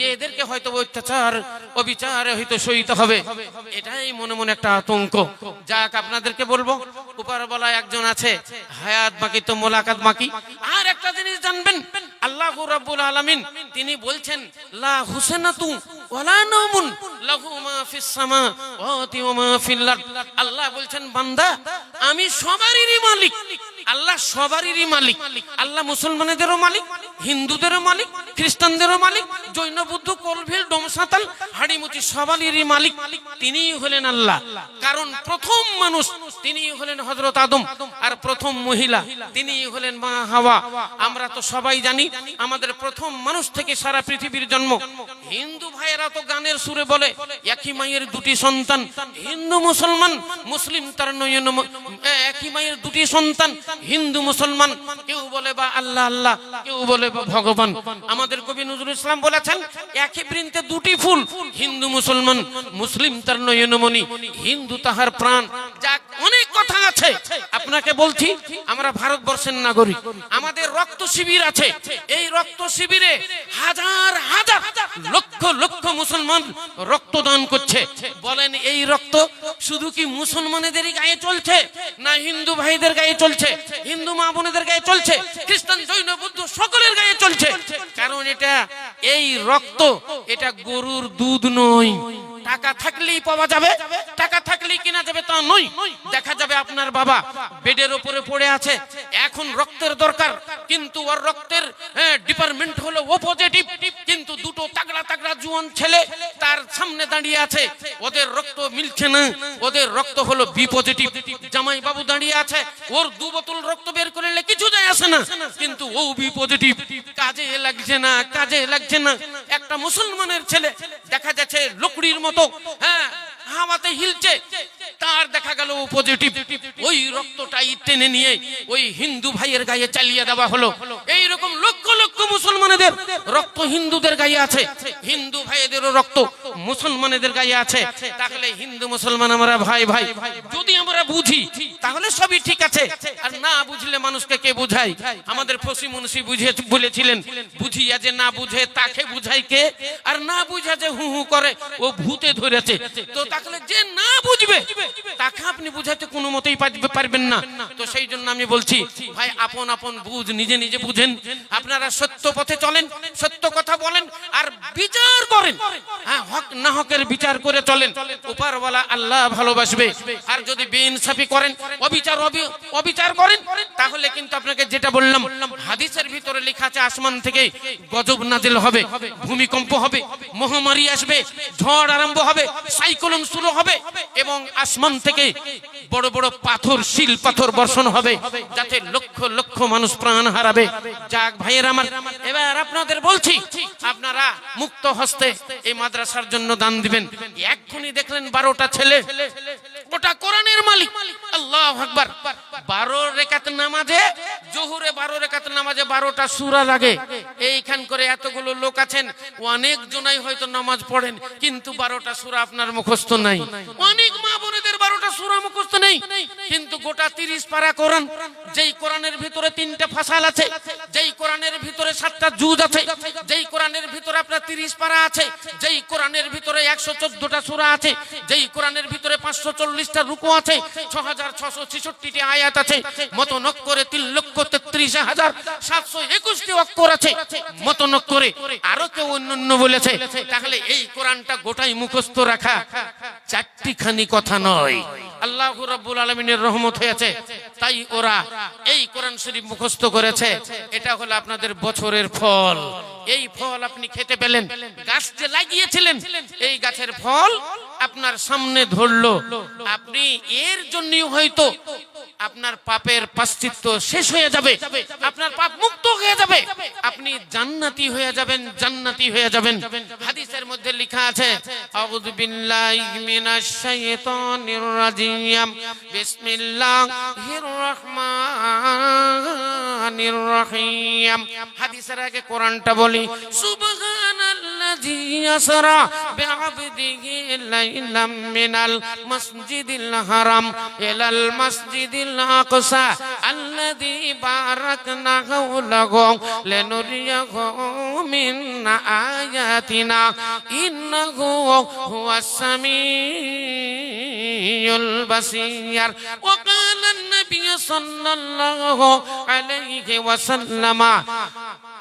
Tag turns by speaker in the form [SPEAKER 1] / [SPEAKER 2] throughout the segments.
[SPEAKER 1] যে এদেরকে হয়তো অত্যাচার, অবিচারে হয়তো সহিত হবে। এটাই মনে মনে একটা আতঙ্ক। যাক, আপনাদেরকে বলব উপরবেলায় একজন আছে, হায়াত বাকি তো মোলাকাত বাকি। আর একটা জিনিস জানবেন, আল্লাহ রাব্বুল আলামিন, তিনি বলছেন, লা হুসনাতু মা আল্লাহ বলছেন, বান্দা, আমি সবারই মালিক। আল্লাহ সবারই মালিক। আল্লাহ মুসলমানদেরও মালিক, হিন্দুদেরও মালিক, খ্রিস্টানদেরও মালিক, জৈন, বুদ্ধ, কলভিল, ডোমসাতাল, হাড়িমুচি সবারই মালিক। তিনিই হলেন আল্লাহ। কারণ প্রথম মানুষ তিনি হলেন হযরত আদম, আর প্রথম মহিলা তিনি হলেন মা হাওয়া। আমরা তো সবাই জানি, আমাদের প্রথম মানুষ থেকে সারা পৃথিবীর জন্ম। হিন্দু ভাইয়েরা তো গানের সুরে বলে একই মায়ের দুটি সন্তান হিন্দু মুসলমান মুসলিম তার নয়ন একই মায়ের দুটি সন্তান, হিন্দু, মুসলমান, কেউ বলে বা আল্লাহ আল্লাহ, কেউ বলে বা ভগবান। আমাদের কবি নজরুল ইসলাম বলেছেন একই বৃন্তে দুটি ফুল, হিন্দু, মুসলমান, মুসলিম তার নয়নমণি, হিন্দু তাহার প্রাণ। যাক, অনেক কথা আছে। আপনাকে বলছি, আমরা ভারতবর্ষের নাগরিক, আমাদের রক্ত শিবির আছে। এই রক্ত শিবিরে হাজার হাজার, লক্ষ লক্ষ মুসলমান রক্তদান করছে। বলেন, এই রক্ত শুধু কি মুসলমানেদের গায়ে চলছে? না হিন্দু ভাইদের গায়ে চলছে, হিন্দু মা বোনেদের গায়ে চলছে, খ্রিস্টান, জৈন, বুদ্ধ সকলের গায়ে চলছে। কারণ এটা এই রক্ত, এটা গরুর দুধ নয়। টাকা থাকলেই পাওয়া যাবে, টাকা থাকলেই কিনা যাবে তা নয় দেখা যাবে আপনার বাবা বেডের উপরে পড়ে আছে, এখন রক্তের দরকার, কিন্তু ওর রক্তের ডিপার্টমেন্ট হলো ও পজিটিভ কিন্তু দুটো তাগড়া তাগড়া জুয়ান ছেলে তার সামনে দাঁড়িয়ে আছে, ওদের রক্ত মিলছে না, ওদের রক্ত হলো বি পজিটিভ জামাই বাবু দাঁড়িয়ে আছে, ওর দু বোতল রক্ত বের করলে কিছু যায় আসে না, কিন্তু ও বি পজিটিভ কাজে লাগছে না, কাজে লাগছে না। একটা মুসলমানের ছেলে, দেখা যাচ্ছে লকড়ির মতো হ্যাঁ হাওয়াতে হিলছে। তার দেখা গেল পজিটিভ ওই রক্তটাই টেনে নিয়ে ওই হিন্দু ভাইয়ের গায়ে চালিয়ে দেওয়া হলো। এই রকম লক্ষ লক্ষ মুসলমানদের রক্ত হিন্দুদের গায়ে আছে। হিন্দু ভাইয়েদেরও রক্ত। মুসলমানেদের গায়ে আছে তাহলে হিন্দু মুসলমান আমরা ভাই ভাই। যদি আমরা বুঝি তাহলে সবই ঠিক আছে। আর না বুঝলে মানুষকে কে বুঝাই আমাদের ফসি মুন্সি বুঝে বলেছিলেন বুঝিয়া যে না বুঝে তাকে বুঝাই কে? আর না বুঝা যে হু হু করে ও ভূতে ধরেছে। তো তাহলে যে না বুঝবে তাকে আপনি বুঝাতে কোনো মতেই পারবে- পারবেন না। তো সেই জন্য আমি বলছি ভাই আপন আপন বুঝ নিজে নিজে বুঝেন। আপনারা সত্য পথে চলেন সত্য কথা বলেন আর বিচার করেন। হ্যাঁ হক না হকের বিচার করে চলেন। উপরওয়ালা আল্লাহ ভালোবাসবে। আর যদি বেইনসাফি করেন, অবিচার অবিচার করেন, তাহলে কিন্তু আপনাকে যেটা বললাম, হাদিসের ভিতরে লেখা আছে, আসমান থেকে গজব নাজিল হবে, ভূমিকম্প হবে, মহামারী আসবে, ঝড় আরম্ভ হবে, সাইক্লোন শুরু হবে, এবং আসমান থেকে বড় বড় পাথর, শিল পাথর বর্ষণ হবে, যাতে লক্ষ লক্ষ মানুষ প্রাণ হারাবে। যাক ভাইয়ের আমার, এবার আপনাদের বলছি, আপনারা মুক্ত হস্তে এই মাদ্রাসার জন্য দান দিবেন। এক্ষুনি দেখলেন বারোটা ছেলে। ওটা কোরআনের মালিক। আল্লাহ আকবার। বারো রেখাত নামাজে, জোহরে বারো রেখাত নামাজে বারোটা সুরা লাগে। এইখান করে এতগুলো লোক আছেন। অনেক জনাই হয়তো নামাজ পড়েন, কিন্তু বারোটা সুরা আপনার মুখস্থ নাই। অনেক মা বোনেদের বারোটা সুরা মুখস্থ নেই। কিন্তু গোটা তিরিশ পারা কোরআন, যেই কোরআনের ভিতরে তিনটা ফাসাল আছে, যেই কোরআনের ভিতরে সাতটা জুজ আছে, যেই কোরআনের ভিতরে আপনার তিরিশ পারা আছে, যেই কোরআনের ভিতরে একশো চোদ্দটা সুরা আছে, যেই কোরআনের ভিতরে পাঁচশো চল্লিশটা রুকু আছে ছ হাজার ছশো ছেষট্টিটি আয়াত আছে মত করে তিন লক্ষ তেত্রিশ হাজার সাতশো একুশটি অক্ষর আছে মত করে আরও কেউ অন্যান্য বলেছে। তাহলে এই কোরআনটা গোটাই মুখস্থ রাখা চারটি খানি কথা নয়। আল্লাহ রাব্বুল আলমিনের রহমত হয়েছে, তাই ওরা এই কোরআন শরীফ মুখস্থ করেছে। এটা হলো আপনাদের বছরের ফল। এই ফল আপনি খেতে পেলেন। গাছ যে লাগিয়েছিলেন এই গাছের ফল আপনার সামনে ধরলো। আপনি এর জন্যই হয়তো আপনার পাপের পাশ্চিত্য শেষ হয়ে যাবে। আপনার পাপ মুক্ত হয়ে যাবে। আপনি জান্নাতি হয়ে যাবেন, জান্নাতি হয়ে যাবেন। হাদিসের মধ্যে লেখা আছে, আউযু বিল্লাহি মিনাশ শাইতানির রাজিম। বিসমিল্লাহির রহমানির রহিম। হাদিসের আগে কোরআনটা বলি الذي يسرى بعبده ليلا من المسجد الحرام إلى المسجد الأقصى الذي باركنا حوله لنريه من آياتنا إنه هو السميع البصير وقال النبي صلى الله عليه وسلم.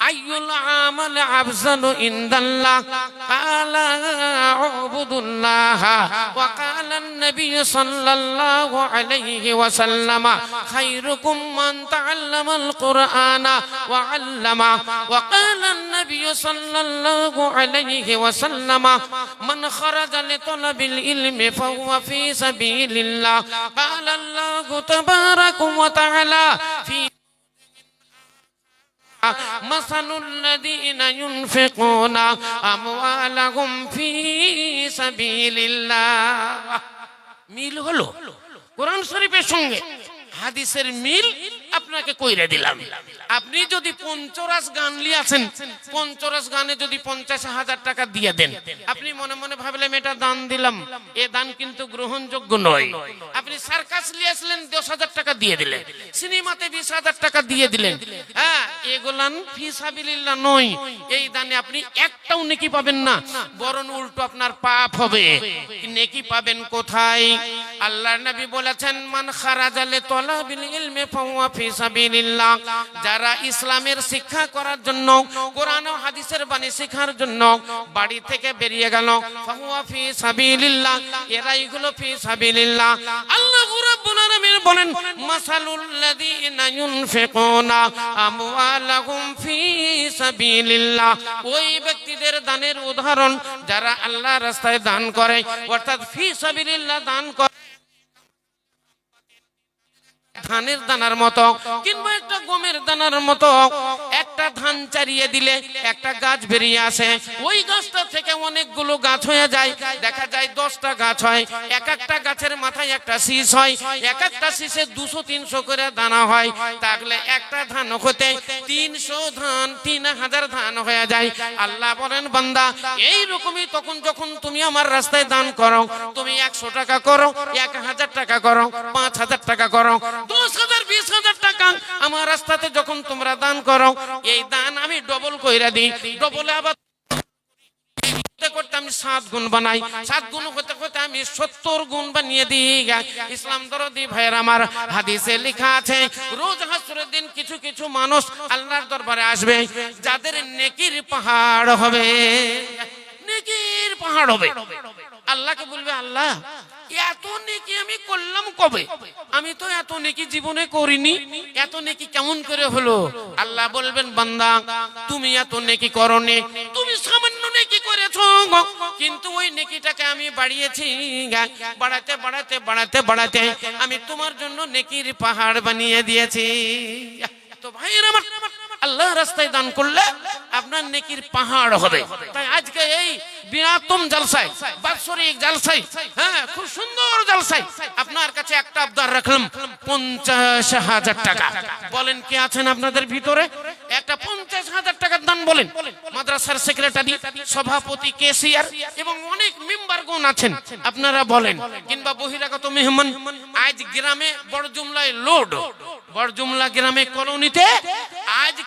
[SPEAKER 1] أي العمل أفضل عند الله؟ قال أعبد الله. وقال النبي صلى الله عليه وسلم خيركم من تعلم القرآن وعلمه وقال النبي صلى الله عليه وسلم من خرج لطلب العلم فهو في سبيل الله. قال الله تبارك وتعالى في مثل الذين ينفقون أموالهم في سبيل الله মিল হলো কোরআন শরীফের সঙ্গে হাদিসের মিল আপনাকে কইরে দিলাম আপনি যদি পঞ্চরাস গান লিয়াছেন পঞ্চরাস গানে যদি পঞ্চাশ হাজার টাকা দিয়ে দেন আপনি মনে মনে ভাবলেন এটা দান দিলাম এ দান কিন্তু গ্রহণযোগ্য নয় আপনি নিয়ে আসলেন দশ হাজার টাকা দিয়ে দিলেন। সিনেমাতে বিশ হাজার টাকা দিয়ে দিলেন। হ্যাঁ এগুলান ফিসাবিল্লাহ নয়। এই দানে আপনি একটাও নেকি পাবেন না। বরং উল্টো আপনার পাপ হবে। নেকি পাবেন কোথায়? আল্লাহ নবী বলেছেন, মান খারাজালে তলাবিল ইলমে ফাওয়া ফি সাবিলিল্লাহ যারা ইসলামের শিক্ষা করার জন্য, কোরআন ও হাদিসের বাণী শেখার জন্য বাড়ি থেকে বেরিয়ে গেল ফাওয়া ফি সাবিলিল্লাহ এরাই হলো ফি সাবিলিল্লাহ আল্লাহ রাব্বুল আলামিন বলেন, মাসালুল লাযিনা ইউনফিকুনা আমওয়ালাহুম ফি সাবিলিল্লাহ ওই ব্যক্তিদের দানের উদাহরণ যারা আল্লাহ রাস্তায় দান করে, অর্থাৎ ফি সাবিলিল্লাহ দান করে। ধানের দানার মতো কিংবা একটা গমের দানার মতো। একটা ধান চারিয়ে দিলে একটা গাছ বেরিয়ে আসে। ওই গাছটা থেকে অনেকগুলো গাছ হয়ে যায়। দেখা যায় দশটা গাছ হয়। এক একটা গাছের মাথায় একটা শীষ হয়। এক একটা শীষে দুশো, তিনশো করে দানা হয়। তাহলে একটা ধান হতে তিনশো ধান, তিন হাজার ধান হয়ে যায়। আল্লাহ বলেন, বান্দা এই রকমই তখন যখন তুমি আমার রাস্তায় দান করো, তুমি একশো টাকা করো, এক হাজার টাকা করো, পাঁচ হাজার টাকা করো, দশ হাজার, বিশ হাজার টাকা আমার রাস্তাতে যখন তোমরা দান করো এই দান আমি ডবল কইরা দিই। ডবলে আবার ইসলাম দরদি আমার হাদিসে লেখা আছে, রোজ দিন কিছু কিছু মানুষ দরবারে আসবে, যাদের নেকির পাহাড় হবে। নেকির পাহাড় হবে। আল্লাহকে বলবে, আল্লাহ এত নেকি আমি করলাম কবে? আমি তো এত নেকি জীবনে করিনি। এত নেকি কেমন করে হলো? আল্লাহ বলবেন, বান্দা, তুমি এত নেকি করনি। তুমি সামান্য নেকি করেছ কিন্তু ওই নেকিটাকে আমি বাড়িয়েছি। বাড়াতে বাড়াতে বাড়াতে বাড়াতে আমি তোমার জন্য নেকির পাহাড় বানিয়ে দিয়েছি। তো ভাইয়ের আমার আল্লাহ রাস্তায় দান করলে আপনার নেকির পাহাড় হবে। তাই আজকে এই বিরাতম জালসায়, বাৎসরিক জালসায় হ্যাঁ খুব সুন্দর জালসায় আপনার কাছে একটা আবদার রাখলাম, পঞ্চাশ হাজার টাকা। বলেন, কে আছেন আপনাদের ভিতরে? একটা পঞ্চাশ হাজার টাকার দান বলেন। মাদ্রাসার সেক্রেটারি, সভাপতি কেসিয়ার এবং অনেক মেম্বারগণ আছেন। আপনারা বলেন, কিংবা বহিরাগত মেহমান, আজ গ্রামে বড় জুমলায় লোড বড় জুমলা গ্রামে কলোনিতে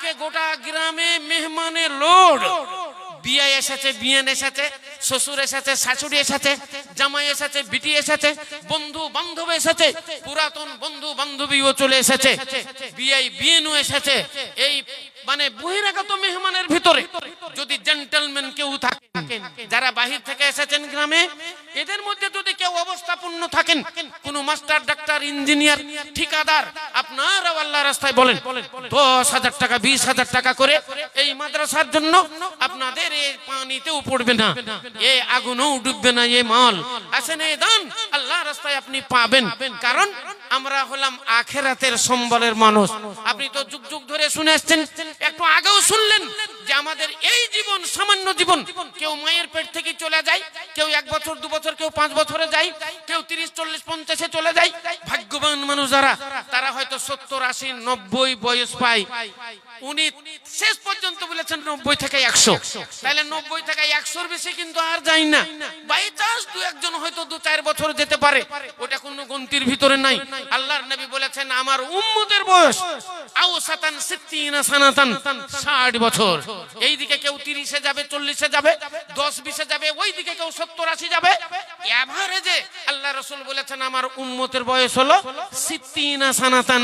[SPEAKER 1] আজকে গোটা গ্রামে মেহমানে লোড। বিয়ে এসেছে, বিয়ান এসেছে, শ্বশুর এসেছে, শাশুড়ি এসেছে, জামাই এসেছে, বিটি এসেছে, বন্ধু বান্ধব এসেছে, পুরাতন বন্ধু বান্ধবীও চলে এসেছে বিয়ে বিয়েনও এসেছে। এই মানে বহিরাগত মেহমানের ভিতরে যদি জেন্টেলম্যান কেউ থাকেন যারা বাহির থেকে এসেছেন গ্রামে, এদের মধ্যে যদি কেউ অবস্থাপূর্ণ থাকেন, কোন মাস্টার, ডাক্তার, ইঞ্জিনিয়ার, ঠিকাদার, আপনারাও আল্লাহ রাস্তায় বলেন, দশ হাজার টাকা, বিশ হাজার টাকা করে এই মাদ্রাসার জন্য আপনাদের এই পানিতেও পড়বে না, এ আগুনও ডুববে না, এ মাল। আসেন এই দান আল্লাহ রাস্তায় আপনি পাবেন। কারণ আমরা হলাম আখেরাতের সম্বলের মানুষ। আপনি তো যুগ যুগ ধরে শুনে আসছেন একটু আগেও শুনলেন আমাদের এই জীবন সামান্য জীবন। কেউ মায়ের পেট থেকে চলে যায়, কেউ এক বছর, দু বছর, কেউ পাঁচ বছরে যায়, কেউ তিরিশ, চল্লিশ, পঞ্চাশে চলে যায়। ভাগ্যবান মানুষ যারা, তারা হয়তো সত্তর, আশি, নব্বই বয়স পায় উনি শেষ পর্যন্ত বলেছেন নব্বই থেকে একশো। তাহলে নব্বই থেকে একশোর বেশি কিন্তু আর যায় না। বাই চান্স দু একজন হয়তো দু চার বছর যেতে পারে। ওটা কোনো গন্তির ভিতরে নাই। আল্লাহর নবী বলেছেন, আমার উম্মতের বয়স আও সাতান সিদ্দিনা সানাতান, ষাট বছর। এই দিকে কেউ তিরিশে যাবে, চল্লিশে যাবে, দশ, বিশে যাবে ওই দিকে কেউ সত্তর, আশি যাবে। এভারেজে আল্লাহ রসুল বলেছেন, আমার উম্মতের বয়স হলো সিদ্দিনা সানাতান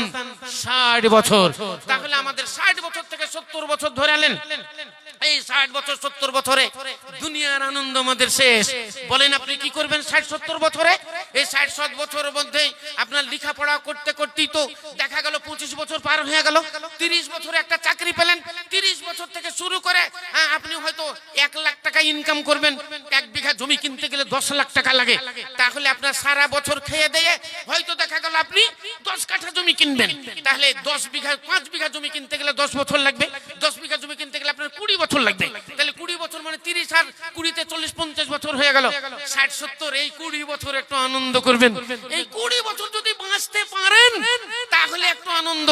[SPEAKER 1] ষাট বছর। তাহলে আমাদের ষাট বছর থেকে সত্তর বছর ধরে আলেন। এই ষাট বছর সত্তর বছরে দুনিয়ার আনন্দ আমাদের শেষ। বলেন আপনি কি করবেন ষাট সত্তর বছরে? এই ষাট সত বছরের মধ্যে আপনার লেখাপড়া করতে করতেই তো দেখা গেল পঁচিশ বছর পার হয়ে গেল। তিরিশ বছরে একটা চাকরি পেলেন তিরিশ বছর থেকে শুরু করে হ্যাঁ, আপনি হয়তো এক লাখ টাকা ইনকাম করবেন এক বিঘা জমি কিনতে গেলে দশ লাখ টাকা লাগে। তাহলে আপনার সারা বছর খেয়ে দিয়ে হয়তো দেখা গেল আপনি দশ কাঠা জমি কিনবেন। তাহলে দশ বিঘা পাঁচ বিঘা জমি কিনতে গেলে দশ বছর লাগবে। দশ বিঘা জমি কিনতে গেলে আপনার কুড়ি বছর লাগবে। তাহলে কুড়ি বছর মানে তিরিশ আর কুড়িতে চল্লিশ পঞ্চাশ বছর হয়ে গেল। ষাট সত্তর এই কুড়ি বছর একটু আনন্দ করবেন। এই কুড়ি বছর যদি বাঁচতে পারেন তাহলে একটু আনন্দ।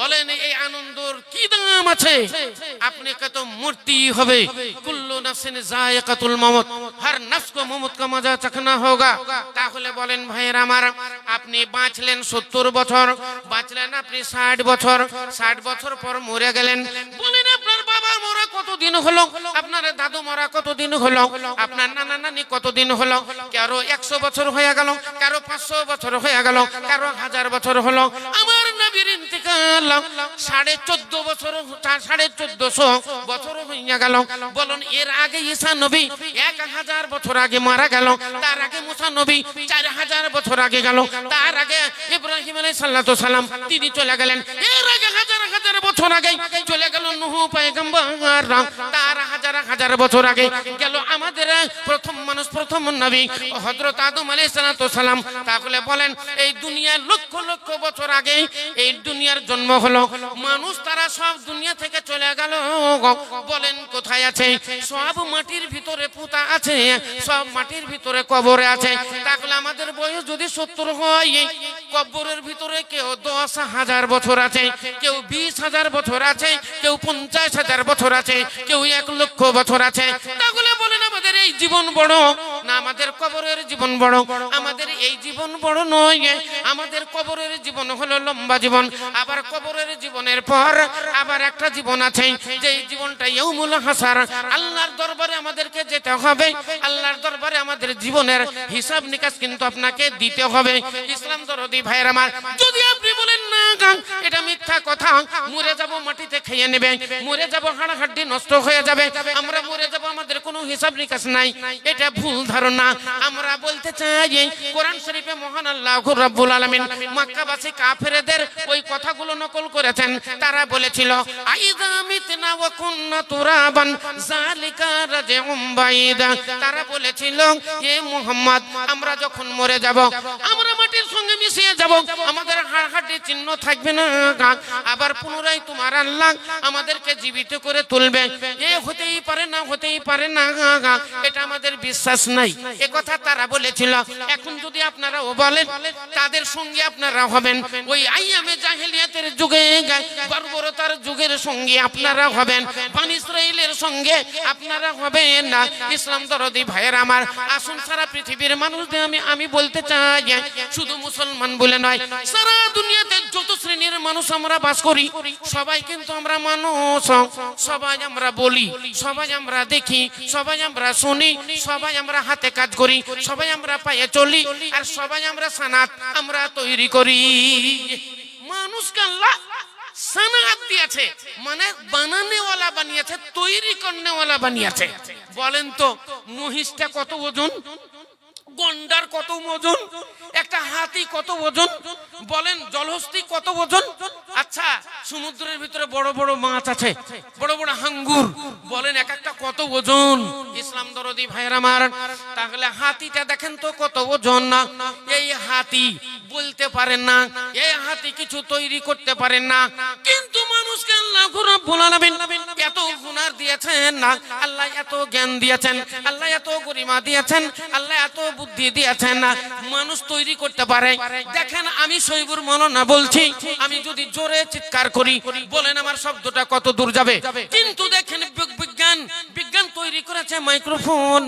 [SPEAKER 1] বলেন, এই আনন্দর কি দাম আছে? আপনাকে তো মূর্তি হবে। কুল্লু নাফসিন জায়কাতুল মাউত। হর নফস কো মমত কা মজা চাখনা হোগা। তাহলে বলেন, ভাইয়ের আমার, আপনি বাঁচলেন সত্তর বছর, বাঁচলেন আপনি ষাট বছর ষাট বছর পর মরে গেলেন। বলেন, আপনার বাবা মরা কতদিন হলো? আপনার দাদু মরা কতদিন হলো? আপনার নানা নানি কতদিন হলো? কারও একশো বছর হয়ে গেল, কারও পাঁচশো বছর হয়ে গেল, কারও হাজার বছর হলো। আমার আগে ইব্রাহিম আলাই সালাম, তিনি চলে গেলেন। এর আগে হাজার হাজার বছর আগে চলে গেল নুহু পয়গম্বর তার হাজার হাজার বছর আগে গেল আমাদের প্রথম মানুষ, প্রথম নবী, হযরত আদম সালাতু সালাম। তাহলে বলেন, এই দুনিয়ার লক্ষ লক্ষ বছর আগে এই দুনিয়ার জন্ম হলো। মানুষ তারা সব দুনিয়া থেকে চলে গেল বলেন, কোথায় আছে? সব মাটির ভিতরে পুতা আছে, সব মাটির ভিতরে কবরে আছে। তাহলে আমাদের বয়স যদি সত্তর হয়, কবরের ভিতরে কেউ দশ হাজার বছর আছে, কেউ বিশ হাজার বছর আছে, কেউ পঞ্চাশ হাজার বছর আছে, কেউ এক লক্ষ বছর আছে। তাহলে বলেন আমাদের এই জীবন বড়। না, আমাদের কবরের জীবন বড়। আমাদের এই জীবন বড় নয়। আমাদের কবরের জীবন হলো লম্বা জীবন। আবার কবরের জীবনের পর আবার একটা জীবন আছে। যে জীবনটা ইয়ৌমুল হাসার। আল্লাহর দরবারে আমাদেরকে যেতে হবে। আল্লাহর দরবারে আমাদের জীবনের হিসাব নিকাশ কিন্তু আপনাকে দিতে হবে। ইসলাম দরদি ভাইয়ের আমার, যদি আপনি বলেন না এটা মিথ্যা কথা। মরে যাব মাটিতে খেয়ে নেবে। মরে যাব হাড় হাড্ডি নষ্ট হয়ে যাবে। আমরা মরে যাব, আমাদের কোনো হিসাব নিকাশ নাই। এটা ভুল ধারণা আমরা বলতে চাই কোরআন শরীফে মহান আল্লাহ রাব্বুল আলামিন মক্কাবাসী কাফেরদের ওই কথাগুলো নকল করেছেন। তারা বলেছিল আইদা মিতনা ওয়া কুন্না তুরাবান জালিকা রাজিউম বাইদা। তারা বলেছিল হে মুহাম্মদ, আমরা যখন মরে যাব, আমরা মাটির সঙ্গে মিশিয়ে যাব। আমাদের হাড় হাড্ডির চিহ্ন থাকবে না আবার পুনরায় তোমার আল্লাহ আমাদেরকে জীবিত করে তুলবে। এ হতেই পারে না, হতেই পারে না এটা আমাদের বিশ্বাস নাই। এ কথা তারা বলেছিল। এখন যদি আপনারা ও বলেন, তাদের সঙ্গে আপনারা হবেন। ওই আইয়ামে জাহেলিয়াতের যুগে, বর্বরতার যুগের সঙ্গে আপনারা হবেন। বান ইসরায়েলের সঙ্গে আপনারা হবেন না। ইসলাম দরদি ভাইয়ের আমার আসুন সারা পৃথিবীর মানুষদের আমি আমি বলতে চাই, শুধু মুসলমান বলে নয়, সারা দুনিয়াতে যত শ্রেণির মানুষ আমরা বাস করি, সবাই কিন্তু আমরা মানুষ। সবাই আমরা বলি, সবাই আমরা দেখি, সবাই আমরা শুনি, সবাই আমরা কাজ করি, সবাই আমরা পায়ে চলি, আর সবাই আমরা সানাত আমরা তৈরি করি। মানুষকে দিয়েছে মানে বানানেওয়ালা বানিয়েছে, তৈরি বানিয়েছে। বলেন তো, মহিষটা কত ওজন? কত ওজন? একটা হাতি কত ওজন? বলেন, জলহস্তি কত ওজন? আচ্ছা সমুদ্রের ভিতরে বড় বড় মাছ আছে, বড় বড় হাঙ্গুর বলেন এক একটা কত ওজন? ইসলাম দরদি ভাইরা আমার, তাহলে হাতিটা দেখেন তো কত ওজন না? এই হাতি বলতে পারেন না এই হাতে কিছু তৈরি করতে পারেন না। কিন্তু মানুষকে আল্লাহ রব্বুল এত হুনার দিয়েছেন না, আল্লাহ এত জ্ঞান দিয়েছেন, আল্লাহ এত গরিমা দিয়েছেন, আল্লাহ এত বুদ্ধি দিয়েছেন না, মানুষ তৈরি করতে পারে। দেখেন আমি সৈবুর মননা বলছি, আমি যদি জোরে চিৎকার করি, বলেন আমার শব্দটা কত দূর যাবে? কিন্তু দেখেন বিজ্ঞান বিজ্ঞান তৈরি করেছে মাইক্রোফোন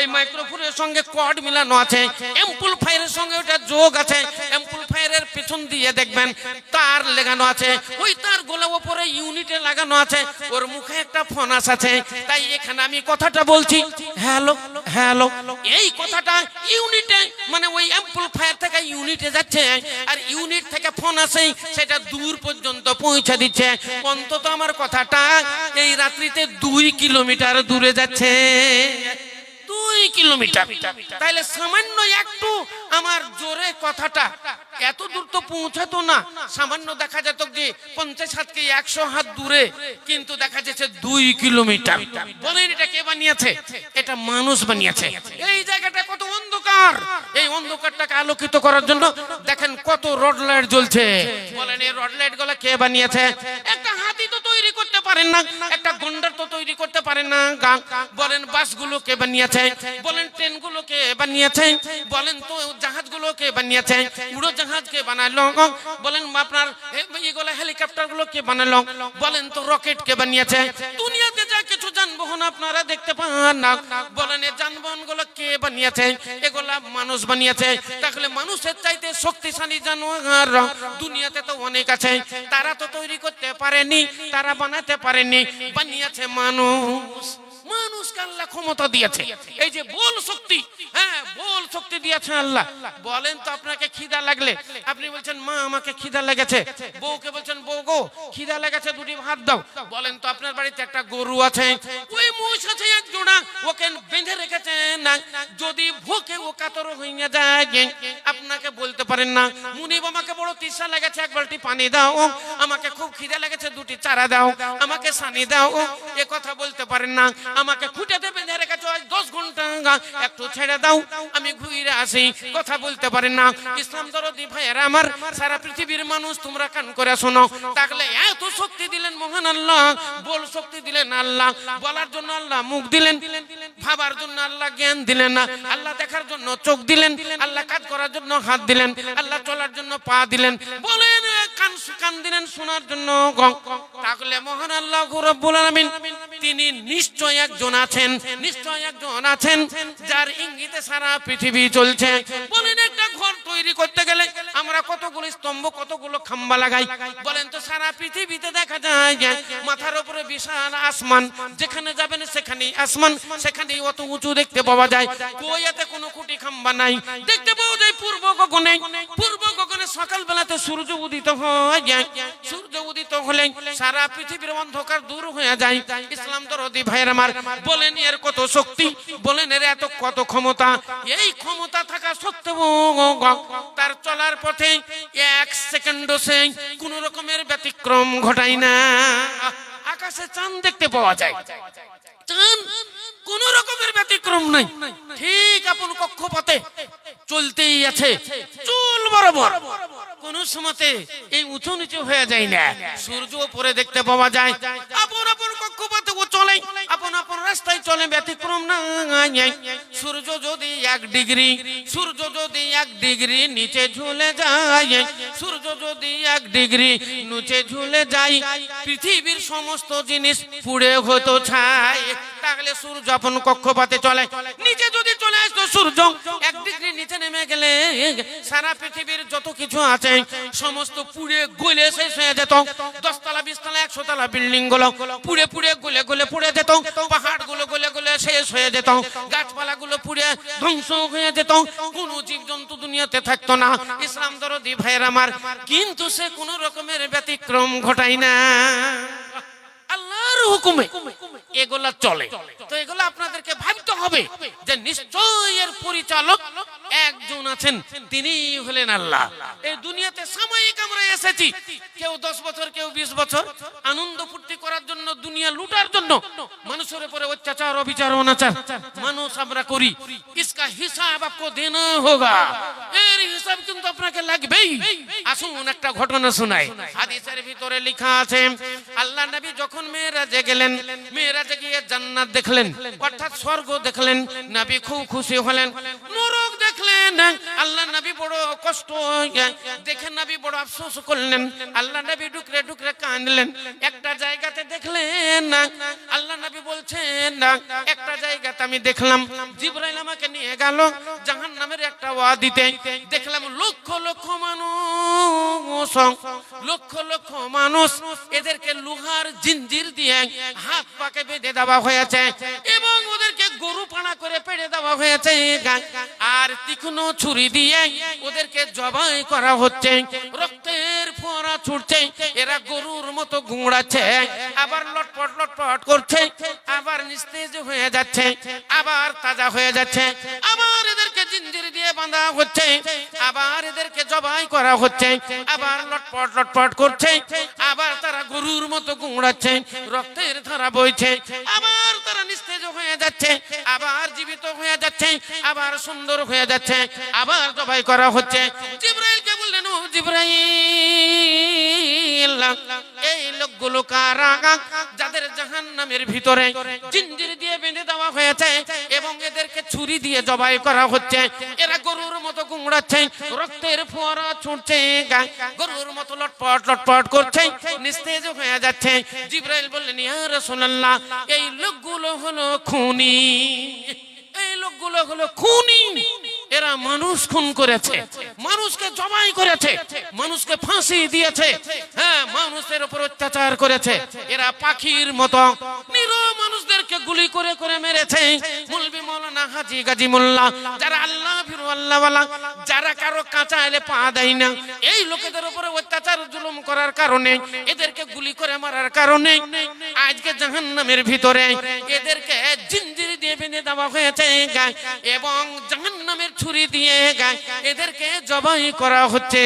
[SPEAKER 1] এই মাইক্রোফোনের সঙ্গে কর্ড মিলানো আছে এম্পলিফায়ারের সঙ্গে ওটা যোগ আছে এম্পলিফায়ারের পিছন দিয়ে দেখবেন, তার লাগানো আছে। ওই তার গোলা উপরে ইউনিটে লাগানো আছে, ওর মুখে একটা ফোনাস আছে। তাই এখানে আমি কথাটা বলছি হ্যালো হ্যালো এই কথাটা ইউনিটে মানে ওই এম্পলিফায়ার থেকে ইউনিটে যাচ্ছে, আর ইউনিট থেকে ফোন আসে সেটা দূর পর্যন্ত পৌঁছে দিচ্ছে। অন্তত আমার কথাটা এই রাত্রিতে দুই কিলোমিটার দূরে যাচ্ছে। দুই কিলোমিটার। তাইলে সামান্য একটু আমার জোরে কথাটা। এত দূর তো পৌঁছাতো না। সামান্য দেখা যেত যে পঞ্চাশ হাত কি একশো হাত দূরে, কিন্তু দেখা যাচ্ছে দুই কিলোমিটার। বলেন এটা কে বানিয়েছে? এটা মানুষ বানিয়েছে। এই জায়গাটা কত অন্ধকার। এই অন্ধকারটাকে আলোকিত করার জন্য দেখেন কত রড লাইট জ্বলছে। বলেন এই রড লাইটগুলো কে বানিয়েছে? একটা পারেন না, একটা গন্ডার তো তৈরি করতে পারেন না। বলেন বানিয়েছে বলেন বানিয়েছে, বলেন তো বানিয়েছে বানালো, বলেন আপনার এগুলো বানালো, বলেন তো বানিয়েছে। দুনিয়াতে যা কিছু যানবাহন আপনারা দেখতে পান না, বলেন এই গুলো কে বানিয়েছে? এগুলা মানুষ বানিয়েছে। তাহলে মানুষের চাইতে শক্তিশালী জানোয়ার দুনিয়াতে তো অনেক আছে, তারা তো তৈরি করতে পারেনি, তারা বানাতে পারেনি বানিয়েছে মানুষ। মানুষকে আল্লাহ ক্ষমতা দিয়েছে। এই যে বল শক্তি হ্যাঁ আপনাকে যদি ভোকে ও কাতর হইয়া যায়, আপনাকে বলতে পারেন না। মুনিব আমাকে বড় তৃষা লেগেছে, এক বালতি পানি দাও। আমাকে খুব খিদে লেগেছে, দুটি চারা দাও। আমাকে সানি দাও। এ কথা বলতে পারেন না। আমাকে খুঁটাতে বেঁধে রেখেছো, আজ দশ ঘণ্টা। একটু ছেড়ে দাও। আমি ঘুরে আসি। কথা বলতে পারেন না। ইসলাম দরদি ভাইয়েরা আমার, সারা পৃথিবীর মানুষ তোমরা কান করে শোনো। তাহলে এত শক্তি দিলেন মহান আল্লাহ, বল শক্তি দিলেন আল্লাহ, বলার জন্য আল্লাহ মুখ দিলেন, ভাবার জন্য আল্লাহ জ্ঞান দিলেন না, আল্লাহ দেখার জন্য চোখ দিলেন, আল্লাহ কাজ করার জন্য হাত দিলেন, আল্লাহ চলার জন্য পা দিলেন, বলেন, কান কান দিলেন শোনার জন্য তাহলে মহান আল্লাহ রব্বুল আলামিন, তিনি নিশ্চয় একজন আছেন, নিশ্চয় একজন আছেন, যার ইঙ্গিতে সারা পৃথিবী চলছে। বলেন, একটা ঘর তৈরি করতে গেলে আমরা কতগুলো স্তম্ভ, কতগুলো খাম্বা লাগাই? বলেন তো, সারা পৃথিবীতে দেখা যায় মাথার উপরে বিশাল আসমান, যেখানে যাবেন সেখানে আসমান সেখানে অত উঁচু দেখতে পাওয়া যায়। কোয়াতে কোনো কুটি খাম্বা নাই। দেখতে পাওয়া পূর্ব গগনে পূর্ব গগনে সকাল বেলাতে সূর্য উদিত হয় যায়। সূর্য উদিত হলে সারা পৃথিবীর অন্ধকার দূর হয়ে যায়। ইসলাম দরদি ভাইয়ের আমার, বলেন এর কত শক্তি, বলেন এর এত কত ক্ষমতা? এই ক্ষমতা থাকা সত্ত্বেও তার চলার পথে এক সেকেন্ড সে কোন রকমের ব্যতিক্রম ঘটায় না। আকাশে চাঁদ দেখতে পাওয়া যায়। চাঁদ কোন রকমের ব্যতিক্রম নাই। ঠিক আপন কক্ষপথে চলতেই আছে। চুল বরাবর। কোন সময়তে এই উঁচু নিচু হয়ে যায় না। সূর্য উপরে দেখতে পাওয়া যায়। আপন আপন কক্ষপথে ও চলে। আপন আপন রাস্তায় চলে, ব্যতিক্রম না সূর্য যদি এক ডিগ্রি, সূর্য যদি এক ডিগ্রি, নিচে ঝুলে যায়। সূর্য যদি এক ডিগ্রি, নিচে ঝুলে যায়। পৃথিবীর সমস্ত জিনিস পুড়ে হতো ছাই তাহলে সূর্য আপন কক্ষপথে চলে। নিচে যদি চলে আসতো সূর্য, এক ডিগ্রি নিচে নেমে গেলে সারা পৃথিবীর যত কিছু আছে, সমস্ত পুড়ে গলে শেষ হয়ে যেত। দশতলা, বিশতলা একশো তলা বিল্ডিংগুলো পুড়ে পুড়ে গলে গলে পুড়ে যেত। পাহাড়গুলো গলে গলে শেষ হয়ে যেত। গাছপালা গুলো পুড়ে ধ্বংস হয়ে যেত। জীব জন্তু দুনিয়াতে থাকতো না। ইসলাম দরদি ভাইয়ের আমার, কিন্তু সে কোন রকমের ব্যতিক্রম ঘটায় না। আল্লাহর হুকুমে। এগুলা চলে। তো এগুলো আপনাদেরকে ভাবতে হবে যে নিশ্চয়ই এর পরিচালক একজন আছেন তিনি হলেন আল্লাহ। এই দুনিয়াতে সাময়িক আমরা এসেছি। কেউ দশ বছর, কেউ বিশ বছর। আনন্দ ফুর্তি করার জন্য, দুনিয়া লুটার জন্য মানুষের উপরে অত্যাচার, অবিচার, অনাচার মানুষ আমরা করি। ইসকা হিসাব আপকো দেনা হোগা। এর হিসাব কিন্তু আপনাকে লাগবেই। আসুন একটা ঘটনা শোনাই। হাদিসের ভিতরে লেখা আছে, আল্লাহ নবী যখন মেয়েরাজে গেলেন মেয়েরাজে গিয়ে জান্নাত দেখলেন, অর্থাৎ স্বর্গ দেখলেন, নবী খুব খুশি হলেন নরক দেখলেন, আল্লাহ নবী বড় কষ্ট দেখে নবী বড় আফসোস করলেন, আল্লাহ নবী ডুকরে ডুকরে কাঁদলেন, একটা জায়গাতে দেখলেন, আল্লাহ নবী বলছেন, একটা জায়গাতে আমি দেখলাম, জিব্রাইল আমাকে নিয়ে গেল জাহান নামের একটা ওয়াদিতে, দেখলাম লক্ষ লক্ষ মানুষ, লক্ষ লক্ষ মানুষ, এদেরকে লোহার জিঞ্জির দিয়ে হাত পাকে বেঁধে দেওয়া হয়েছে এবং ওদেরকে গরু পানা করে পেড়ে দেওয়া হয়েছে। আর তীক্ষ্ণ ছুরি দিয়ে ওদেরকে জবাই করা হচ্ছে। রক্তের ফোঁড়া ছুটছে। এরা গরুর মতো গুঁড়াচ্ছে আবার লটপট লটপট করছে। আবার নিস্তেজ হয়ে যাচ্ছে। আবার তাজা হয়ে যাচ্ছে। আবার এদেরকে জিঞ্জির দিয়ে বাঁধা হচ্ছে। আবার এদেরকে জবাই করা হচ্ছে। আবার লটপট লটপট করছে। আবার গরুর মতো গুঁড়াচ্ছে রক্তের ধারা বইছে। আবার তারা নিস্তেজ হয়ে যাচ্ছে, আবার জীবিত হয়ে যাচ্ছে, আবার সুন্দর হয়ে যাচ্ছে, আবার জবাই করা হচ্ছে। জিব্রাইলকে বললেন, ও জিব্রাইল, এই যাদের জাহান্নামের ভিতরে জিঞ্জির দিয়ে বেঁধে দেওয়া হয়েছে এবং এদেরকে ছুরি দিয়ে জবাই করা হচ্ছে। এরা গরুর মতো গুংড়াচ্ছে রক্তের ফোয়ারা ছুটছে গরুর মতো লটপট লটপট করছে, নিস্তেজ হয়ে যাচ্ছে। জিব্রাইল বললেন, ইয়া রাসূলুল্লাহ, এই লোকগুলো হলো খুনি। এই লোকগুলো হলো খুনি। এরা মানুষ খুন করেছে, মানুষকে জবাই করেছে, মানুষকে ফাঁসি দিয়েছে হ্যাঁ মানুষের উপর অত্যাচার করেছে। এরা পাখির মতো নিরো মানুষদেরকে গুলি করে করে মেরেছে। মুলবি মৌলানা হাজি গাজী মোল্লা, যারা আল্লাহ ফিরু আল্লাহ যারা কারও কাঁচা এলে পা দেয় না। এই লোকেদের উপরে অত্যাচার, জুলুম করার কারণে, এদেরকে গুলি করে মারার কারণে, আজকে জাহান্নামের ভিতরে এদেরকে জিঞ্জির দিয়ে বেঁধে দেওয়া হয়েছে। এবং জাহান্নামের ছুরি দিয়ে এদেরকে জবাই করা হচ্ছে।